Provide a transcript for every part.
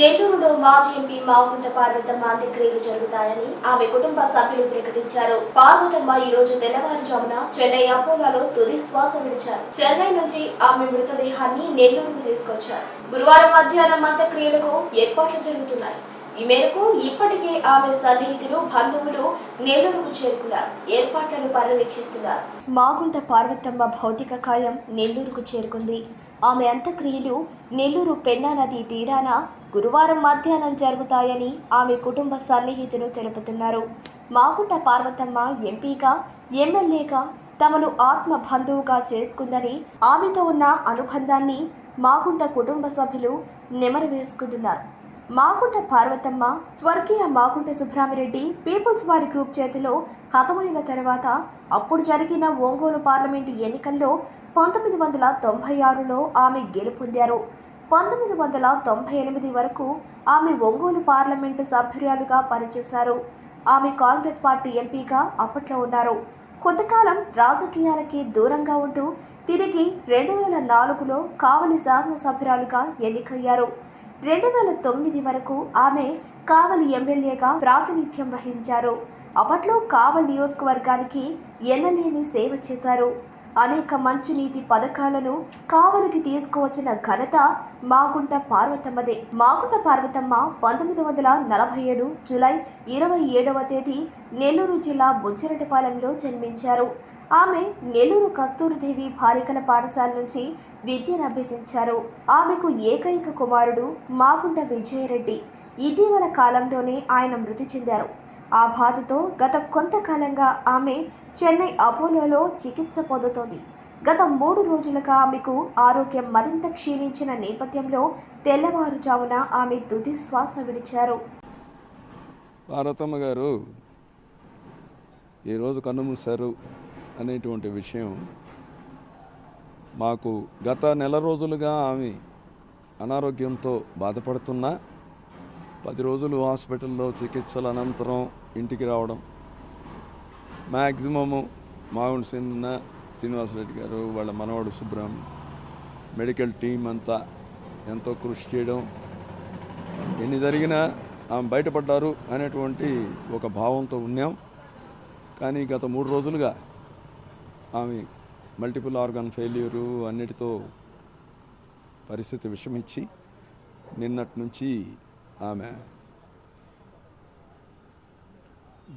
నెల్లూరులో మాజీ ఎంపీ మాగుంట పార్వతమ్మ అంత్యక్రియలు జరుగుతాయని ఆమె కుటుంబ సభ్యులు ప్రకటించారు. పార్వతమ్మ ఈ రోజు తెల్లవారుజామున చెన్నై అపోలోలో తుది శ్వాస విడిచారు. చెన్నై నుంచి ఆమె మృతదేహాన్ని నెల్లూరుకు తీసుకొచ్చారు. గురువారం మధ్యాహ్నం అంత్యక్రియలకు ఏర్పాట్లు జరుగుతున్నాయి. ఈ మేరకు ఇప్పటికే ఆమె సన్నిహితులు బంధువులు నెల్లూరుకు చేరుకున్నారు. ఏర్పాట్లను పర్యవేక్షిస్తున్నారు. మాగుంట పార్వతమ్మ భౌతిక కాయం నెల్లూరుకు చేరుకుంది. ఆమె అంత్యక్రియలు నెల్లూరు పెన్నా నది తీరాన గురువారం మధ్యాహ్నం జరుగుతాయని ఆమె కుటుంబ సన్నిహితులు తెలుపుతున్నారు. మాగుంట పార్వతమ్మ ఎంపీగా ఎమ్మెల్యేగా తమను ఆత్మ బంధువుగా చేసుకుందని ఆమెతో ఉన్న అనుబంధాన్ని మాగుంట కుటుంబ సభ్యులు నెమరు వేసుకుంటున్నారు. మాగుంట పార్వతమ్మ స్వర్గీయ మాగుంట సుబ్రహ్మరెడ్డి పీపుల్స్ వారి గ్రూప్ చేతిలో హతమైన తర్వాత అప్పుడు జరిగిన ఒంగోలు పార్లమెంటు ఎన్నికల్లో పంతొమ్మిది వందల తొంభై ఆరులో ఆమె గెలుపొందారు. పంతొమ్మిది వందల తొంభై ఎనిమిది వరకు ఆమె ఒంగోలు పార్లమెంటు సభ్యురాలుగా పనిచేశారు. ఆమె కాంగ్రెస్ పార్టీ ఎంపీగా అప్పట్లో ఉన్నారు. కొంతకాలం రాజకీయాలకి దూరంగా ఉంటూ తిరిగి రెండు వేల నాలుగులో కావలి శాసనసభ్యురాలుగా ఎన్నికయ్యారు. రెండు వేల తొమ్మిది వరకు ఆమె కావలి ఎమ్మెల్యేగా ప్రాతినిధ్యం వహించారు. అప్పట్లో కావలి నియోజకవర్గానికి ఎన్నలేని సేవ చేశారు. అనేక మంచినీటి పథకాలను కావలికి తీసుకువచ్చిన ఘనత మాగుంట పార్వతమ్మదే. మాగుంట పార్వతమ్మ పంతొమ్మిది వందల నలభై ఏడు జూలై ఇరవై ఏడవ తేదీ నెల్లూరు జిల్లా బుచ్చిరెడ్డిపాలెంలో జన్మించారు. ఆమె నెల్లూరు కస్తూరిదేవి బాలికల పాఠశాల నుంచి విద్యను అభ్యసించారు. ఆమెకు ఏకైక కుమారుడు మాగుంట విజయరెడ్డి. ఇటీవల కాలంలోనే ఆయన మృతి చెందారు. ఆ బాధతో గత కొంతకాలంగా ఆమె చెన్నై అపోలోలో చికిత్స పొందుతోంది. గత మూడు రోజులుగా ఆమెకు ఆరోగ్యం మరింత క్షీణించిన నేపథ్యంలో తెల్లవారుజామున ఆమె తుది శ్వాస విడిచారు. పార్వతమ్మ గారు ఈరోజు కన్నుమూశారు అనేటువంటి విషయం మాకు గత నెల రోజులుగా ఆమె అనారోగ్యంతో బాధపడుతున్నా. పది రోజులు హాస్పిటల్లో చికిత్సల అనంతరం ఇంటికి రావడం. మ్యాక్సిమము మాగుండు సిన్న శ్రీనివాసరెడ్డి గారు వాళ్ళ మనవడు సుబ్రహ్మ మెడికల్ టీం అంతా ఎంతో కృషి చేయడం. ఎన్ని జరిగినా ఆమె బయటపడ్డారు అనేటువంటి ఒక భావంతో ఉన్నాం. కానీ గత మూడు రోజులుగా ఆమె మల్టిపుల్ ఆర్గాన్ ఫెయిల్యూరు అన్నిటితో పరిస్థితి విషమిచ్చి నిన్నటి నుంచి ఆమె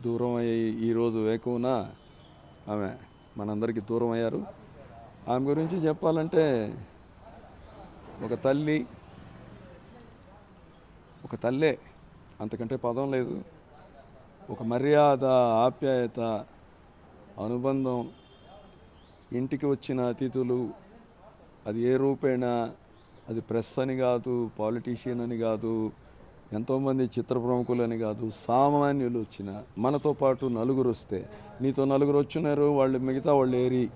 దూరం అయ్యి ఈరోజు వేకువన ఆమె మనందరికీ దూరం అయ్యారు. ఆమె గురించి చెప్పాలంటే ఒక తల్లి ఒక తల్లే అంతకంటే పదం లేదు. ఒక మర్యాద ఆప్యాయత అనుబంధం ఇంటికి వచ్చిన అతిథులు అది ఏ రూపేణా అది ప్రెస్ అని కాదు పాలిటీషియన్ అని కాదు ఎంతోమంది చిత్ర ప్రముఖులని కాదు సామాన్యులు వచ్చిన మనతో పాటు నలుగురు వస్తే నీతో నలుగురు వచ్చినారు వాళ్ళు మిగతా వాళ్ళు ఏరి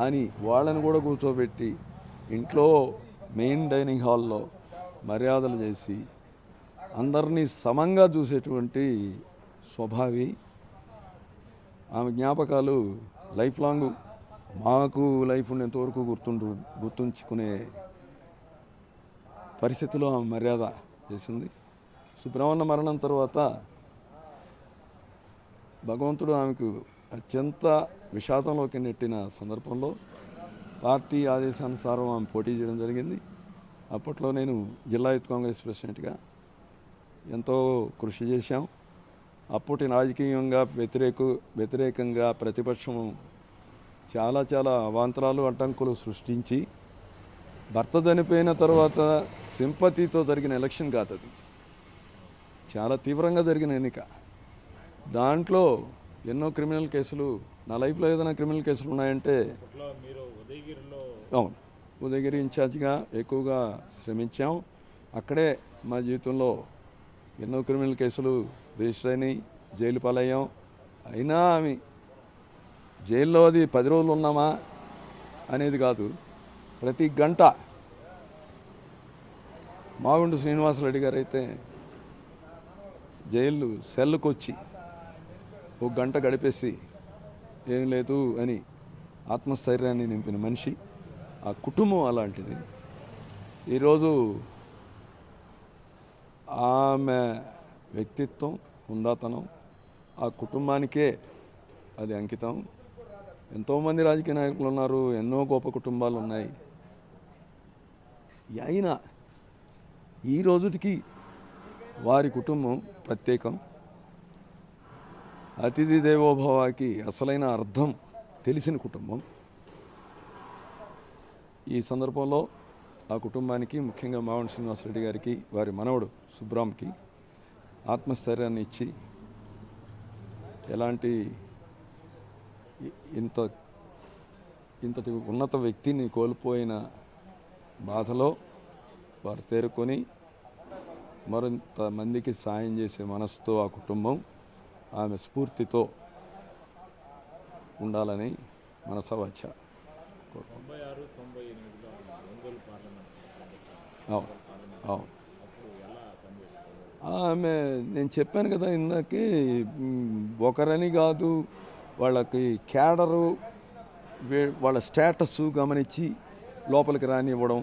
అని వాళ్ళని కూడా కూర్చోబెట్టి ఇంట్లో మెయిన్ డైనింగ్ హాల్లో మర్యాదలు చేసి అందరినీ సమంగా చూసేటువంటి స్వభావి ఆమె జ్ఞాపకాలు లైఫ్ లాంగ్ మాకు లైఫ్ ఉన్నంత గుర్తుండు గుర్తుంచుకునే పరిస్థితిలో ఆమె మర్యాద చేసింది. సుబ్రహ్మణ్య మరణం తర్వాత భగవంతుడు ఆమెకు అత్యంత విషాదంలోకి నెట్టిన సందర్భంలో పార్టీ ఆదేశానుసారం ఆమె పోటీ చేయడం జరిగింది. అప్పట్లో నేను జిల్లా యూత్ కాంగ్రెస్ ప్రెసిడెంట్గా ఎంతో కృషి చేశాం. అప్పటి రాజకీయంగా వ్యతిరేక వ్యతిరేకంగా ప్రతిపక్షం చాలా చాలా అవాంతరాలు అడ్డంకులు సృష్టించి భర్త చనిపోయిన తర్వాత సింపతితో జరిగిన ఎలక్షన్ కాదు అది చాలా తీవ్రంగా జరిగిన ఎన్నిక. దాంట్లో ఎన్నో క్రిమినల్ కేసులు నా లైఫ్లో ఏదైనా క్రిమినల్ కేసులు ఉన్నాయంటే అవును. ఉదయగిరి ఇన్ఛార్జిగా ఎక్కువగా శ్రమించాం. అక్కడే మా జీవితంలో ఎన్నో క్రిమినల్ కేసులు రిజిస్టర్ అయినాయి జైలు పాలయ్యాం. అయినా ఆమె జైల్లో అది పది రోజులు ఉన్నామా అనేది కాదు. ప్రతి గంట మాగుండు శ్రీనివాసరెడ్డి గారు అయితే జైలు సెల్లుకు వచ్చి ఒక గంట గడిపేసి ఏం లేదు అని ఆత్మస్థైర్యాన్ని నింపిన మనిషి ఆ కుటుంబం అలాంటిది. ఈరోజు ఆమె వ్యక్తిత్వం ఉందాతనం ఆ కుటుంబానికే అది అంకితం. ఎంతోమంది రాజకీయ నాయకులు ఉన్నారు ఎన్నో గొప్ప కుటుంబాలు ఉన్నాయి. అయినా ఈ రోజుకి వారి కుటుంబం ప్రత్యేకం. అతిథి దేవోభవాకి అసలైన అర్థం తెలిసిన కుటుంబం. ఈ సందర్భంలో ఆ కుటుంబానికి ముఖ్యంగా మావన్ శ్రీనివాసరెడ్డి గారికి వారి మనవడు సుబ్రామ్కి ఆత్మస్థైర్యాన్ని ఇచ్చి ఎలాంటి ఇంత ఇంతటి ఉన్నత వ్యక్తిని కోల్పోయిన బాధలో వారు తేరుకొని మరింత మందికి సాయం చేసే మనసుతో ఆ కుటుంబం ఆమె స్ఫూర్తితో ఉండాలని మనసవాచ అవును. ఆమె నేను చెప్పాను కదా ఇందాకే ఒకరని కాదు వాళ్ళకి క్యాడరు వాళ్ళ స్టేటస్ గమనించి లోపలికి రానివ్వడం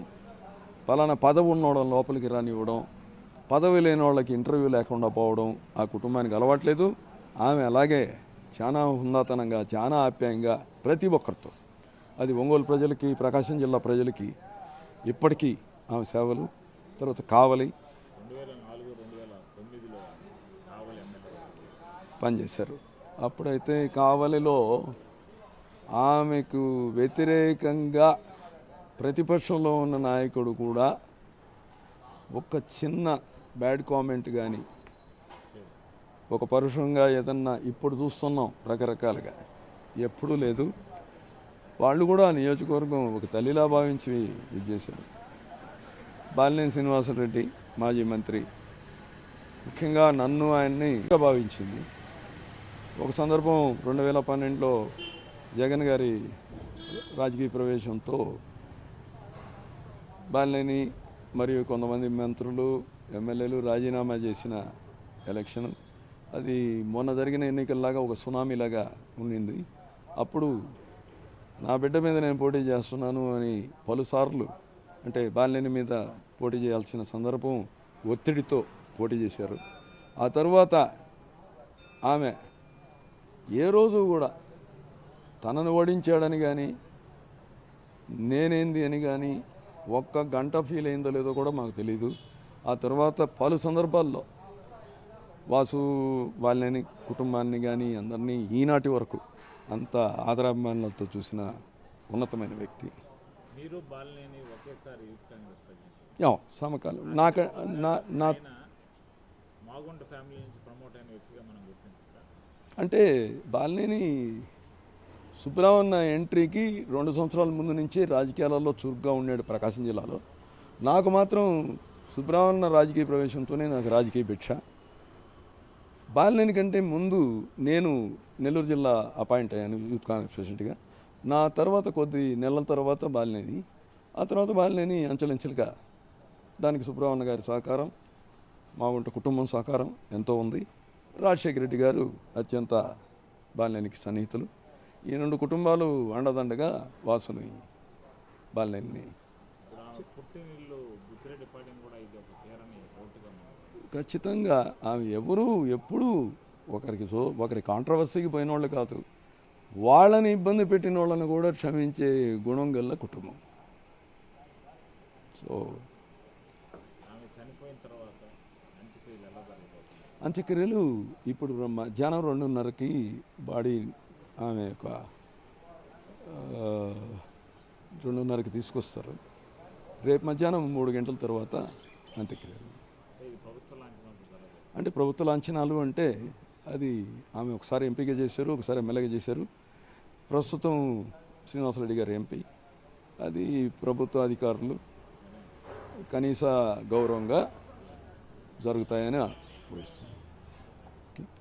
పలానా పదవి ఉన్నోడం లోపలికి రానివ్వడం పదవి లేని వాళ్ళకి ఇంటర్వ్యూ లేకుండా పోవడం ఆ కుటుంబానికి అలవాట్లేదు. ఆమె అలాగే చాలా హుందాతనంగా చాలా ఆప్యాయంగా ప్రతి ఒక్కరితో అది ఒంగోలు ప్రజలకి ప్రకాశం జిల్లా ప్రజలకి ఇప్పటికీ ఆమె సేవలు తర్వాత కావలి పనిచేశారు. అప్పుడైతే కావలిలో ఆమెకు వ్యతిరేకంగా ప్రతిపక్షంలో ఉన్న నాయకుడు కూడా ఒక చిన్న బ్యాడ్ కామెంట్ కానీ ఒక పరుషంగా ఏదన్నా ఇప్పుడు చూస్తున్నాం రకరకాలుగా. ఎప్పుడూ లేదు. వాళ్ళు కూడా ఆ నియోజకవర్గం ఒక తల్లిలా భావించి ఇది చేశారు. బాలినేని శ్రీనివాసరెడ్డి మాజీ మంత్రి ముఖ్యంగా నన్ను ఆయన్ని ఇంకా భావించింది. ఒక సందర్భం రెండు వేల పన్నెండులో జగన్ గారి రాజకీయ ప్రవేశంతో బాలినేని మరియు కొంతమంది మంత్రులు ఎమ్మెల్యేలు రాజీనామా చేసిన ఎలక్షన్. అది మొన్న జరిగిన ఎన్నికల్లాగా ఒక సునామీలాగా ఉండింది. అప్పుడు నా బిడ్డ మీద నేను పోటీ చేస్తున్నాను అని పలుసార్లు అంటే బాలినేని మీద పోటీ చేయాల్సిన సందర్భం ఒత్తిడితో పోటీ చేశారు. ఆ తర్వాత ఆమె ఏ రోజు కూడా తనను ఓడించాడని కానీ నేనేంది అని కానీ ఒక్క గంట ఫీల్ అయిందో లేదో కూడా మాకు తెలియదు ఆ తర్వాత పలు సందర్భాల్లో వాసు వాళ్ళని కుటుంబాన్ని కానీ అందరినీ ఈనాటి వరకు అంత ఆదరాభిమానులతో చూసిన ఉన్నతమైన వ్యక్తి. మీరు బాలినేని ఒకేసారి సమకాలం. నాక నా నా మాగుంట ఫ్యామిలీ నుంచి ప్రమోట్ అయిన వ్యక్తిగా మనం గుర్తించాం అంటే బాలినేని సుబ్రహ్మణ్య ఎంట్రీకి రెండు సంవత్సరాల ముందు నుంచి రాజకీయాలలో చురుగ్గా ఉన్నాడు ప్రకాశం జిల్లాలో. నాకు మాత్రం సుబ్రహ్మణ్య రాజకీయ ప్రవేశంతోనే నాకు రాజకీయ భిక్ష. బాలినేని కంటే ముందు నేను నెల్లూరు జిల్లా అపాయింట్ అయ్యాను యూత్ కాంగ్రెస్ ప్రెసిడెంట్గా. నా తర్వాత కొద్ది నెలల తర్వాత బాలినేని ఆ తర్వాత బాలినేని అంచెలంచెలుగా దానికి సుబ్రహ్మణ్య గారి సహకారం మా వంట కుటుంబం సహకారం ఎంతో ఉంది. రాజశేఖర రెడ్డి గారు అత్యంత బాలినేనికి సన్నిహితులు. ఈ రెండు కుటుంబాలు అండదండగా వాసుని బాలినేని ఖచ్చితంగా ఆమె ఎవరు ఎప్పుడు ఒకరికి సో ఒకరి కాంట్రవర్సీకి పోయిన వాళ్ళు కాదు వాళ్ళని ఇబ్బంది పెట్టిన వాళ్ళని కూడా క్షమించే గుణం గల కుటుంబం. సో ఆమె చనిపోయిన తర్వాత అంత్యక్రియలు ఇప్పుడు మధ్యాహ్నం రెండున్నరకి బాడీ ఆమె యొక్క రెండున్నరకి తీసుకొస్తారు. రేపు మధ్యాహ్నం మూడు గంటల తర్వాత అంత్యక్రియలు. అంటే ప్రభుత్వ అంటే ప్రభుత్వ లాంఛనాలు అంటే అది ఆమె ఒకసారి ఎంపీగా చేశారు ఒకసారి ఎమ్మెల్యేగా చేశారు. ప్రస్తుతం శ్రీనివాసరెడ్డి గారు ఎంపీ. అది ప్రభుత్వ అధికారులు కనీస గౌరవంగా జరుగుతాయని ఊహిస్తున్నాం